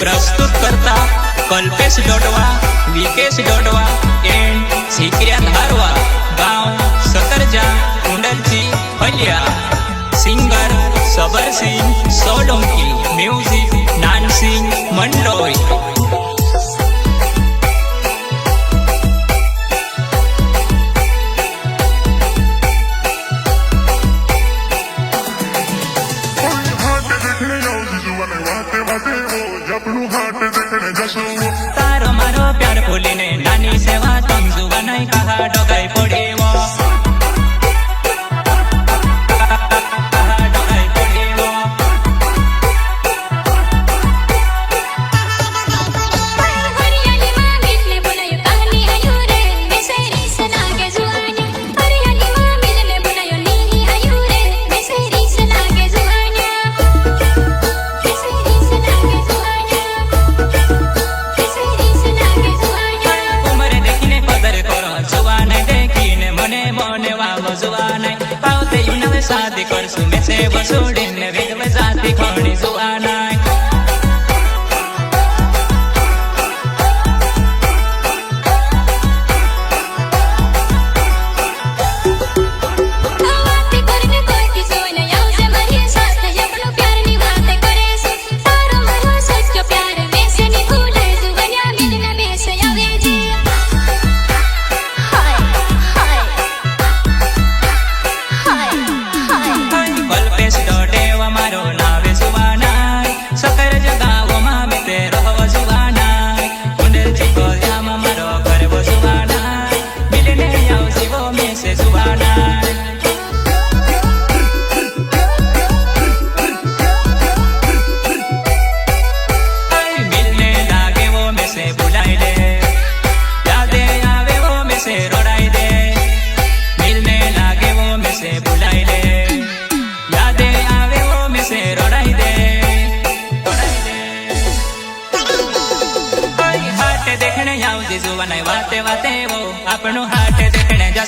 प्रस्तुत करता कल्पेश डोडवा, विकेश डोडवा एंड सिकऱ्या धारवा गाँव सतरजा, कुंडलची हलिया सिंगर सबर सिंह सोलंकी म्यूज़िक नान सिंह मंडोई Devo passion. પાવ તે યુનવ સાદ કરશું વસોડે નવે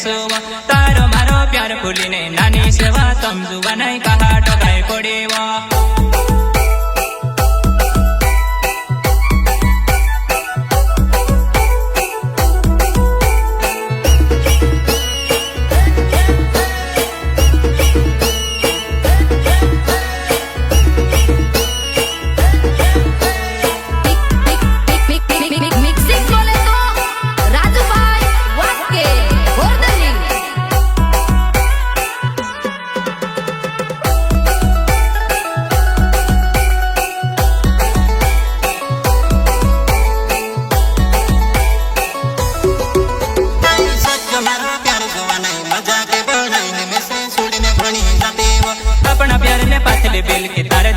સુવા તારો મારો પ્યાર ભૂલીને નાની સેવા તમ જુવાનાઈ કહા ટોકાઈ પડેવા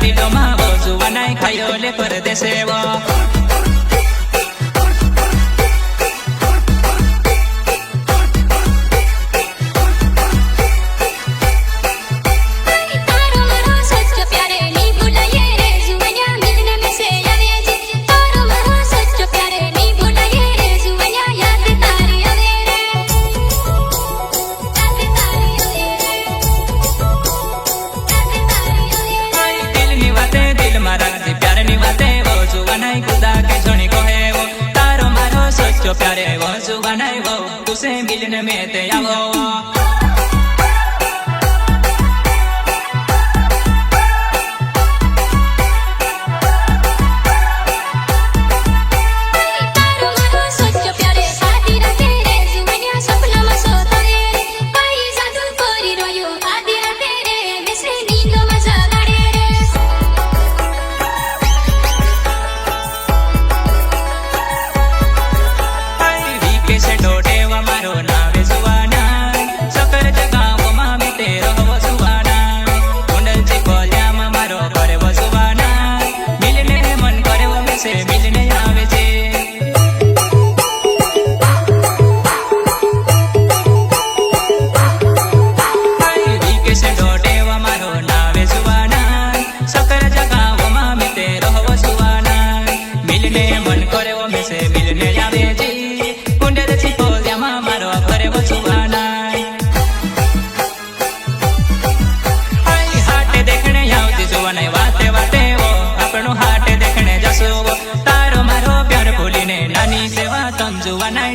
દિલોમાં બોજુ વનાઈ ખયોલે પરદેશે વો બનાય ખુદા કે જણી કહે એવો તારો મારો સચ્ચો પ્યારે એવો શું બનાવ્યો તુસે મિલને મેં તે આવો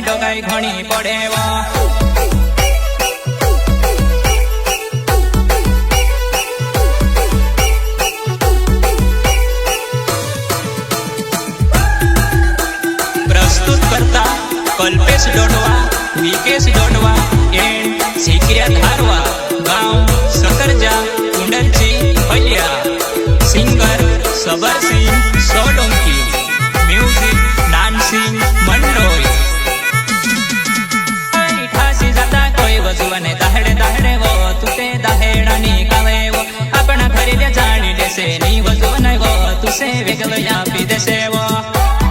ડોકાઈ ડોકાઈ ઘણી પડે વા. કલ્પેશ ડોડવા વિકેશ ડોડવા એન્ડ સિક્રેટ હારવા. દેશે વેગલો આપી દેશે વો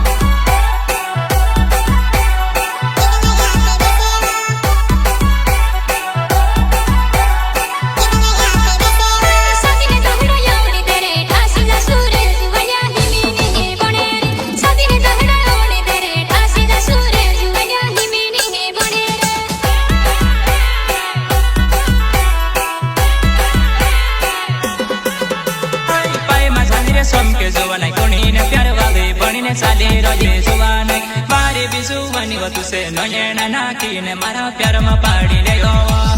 જીવ તુસે નયન નાખીને મારા પ્યારમાં પાડી લેવા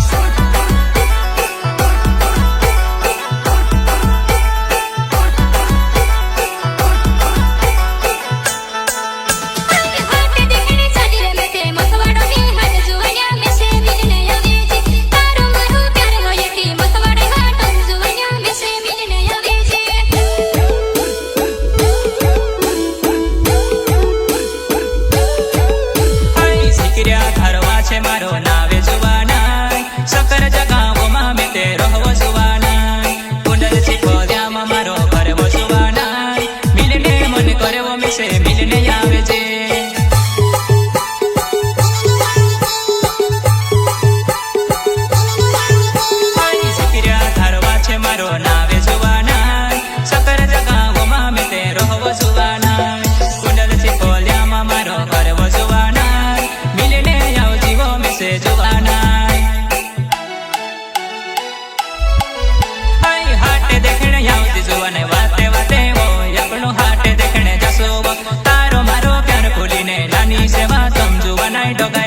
dog.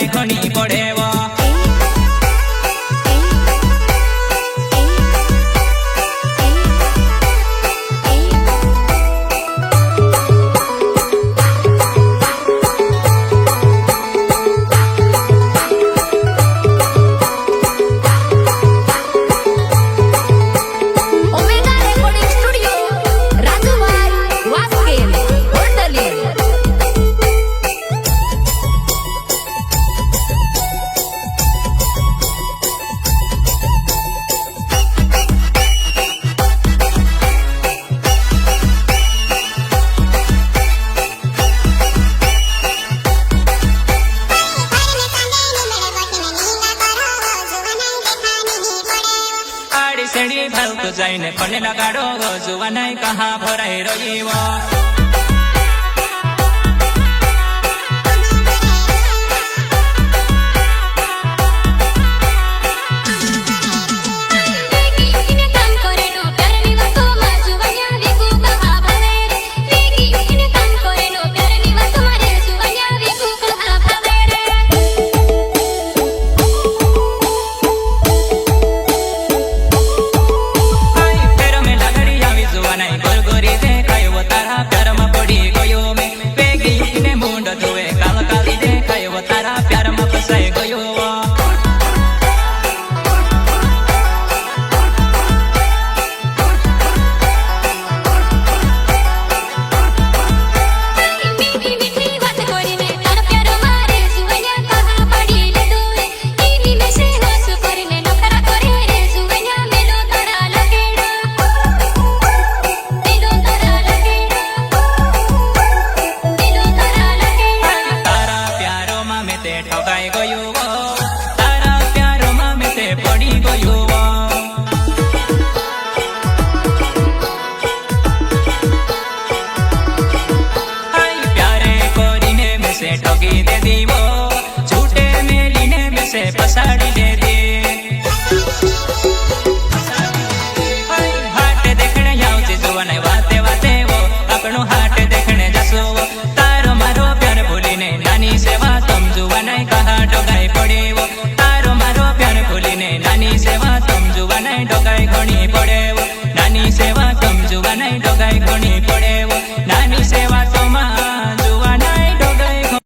સીડી ભાવતું જઈને કોને લગાડો જુવાનાઈ કહા ભરાઈ રહ્યો.